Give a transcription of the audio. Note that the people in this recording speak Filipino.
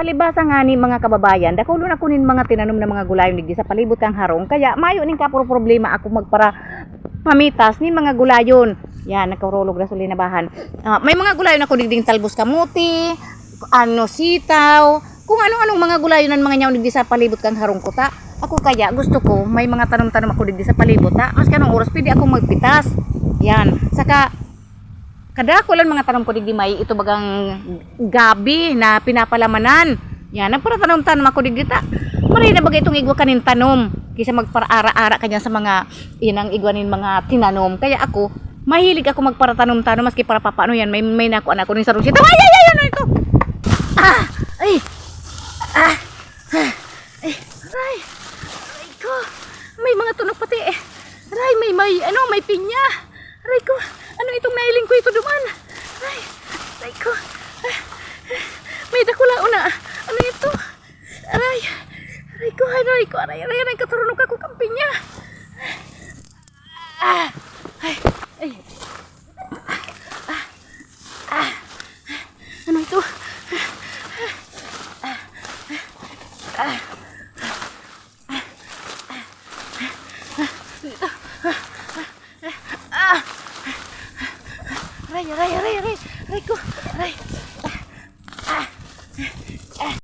Palibasa nga ni mga kababayan, dakulo na kunin mga tinanom na mga gulayon digdi sa palibot kang harong. Kaya mayo ning kapuro problema ako magpara pamitas ni mga gulayon. Yan, nagkarulog na suli na bahan. Ah, may mga gulayon ako digding talbos kamuti, ano sitaw, kung ano-anong mga gulayon ng mga nyaw digdi sa palibot kang harong ko ta. Ako kaya gusto ko may mga tanom-tanom ako digdi sa palibot ta. Mas kanong oras pwede ako magpitas. Yan. Saka kada ko lang mga tanong ko digdi may ito bagang gabi na pinapalamanan. Yan, nagparatanom-tanom ako digdi ta. Maray na bagay itong igwa kanin tanom. Kisa magpara-ara-ara kanya sa mga inang igwanin mga tinanom. Kaya ako, mahilig ako magparatanom-tanom maski para papaano yan. May may nakuha na ako rin sa rusi. Ay, ay, ay, ano ito? Ah! Ay! Ah! Ah! Ay! Aray ko! May mga tunog pati eh. Aray, may, may, ano, may pinya. Aray ko! Ko! Ah, ah, May dakula una. Ano ito? Aray! Aray ko! Aray ko! Aray! Aray! Aray! Katurunok ako kang pinya. Ah! Ay! Ay! Ah! Ah! Ano ito? Aray, aray, aray, aray, Aray ko. Aray.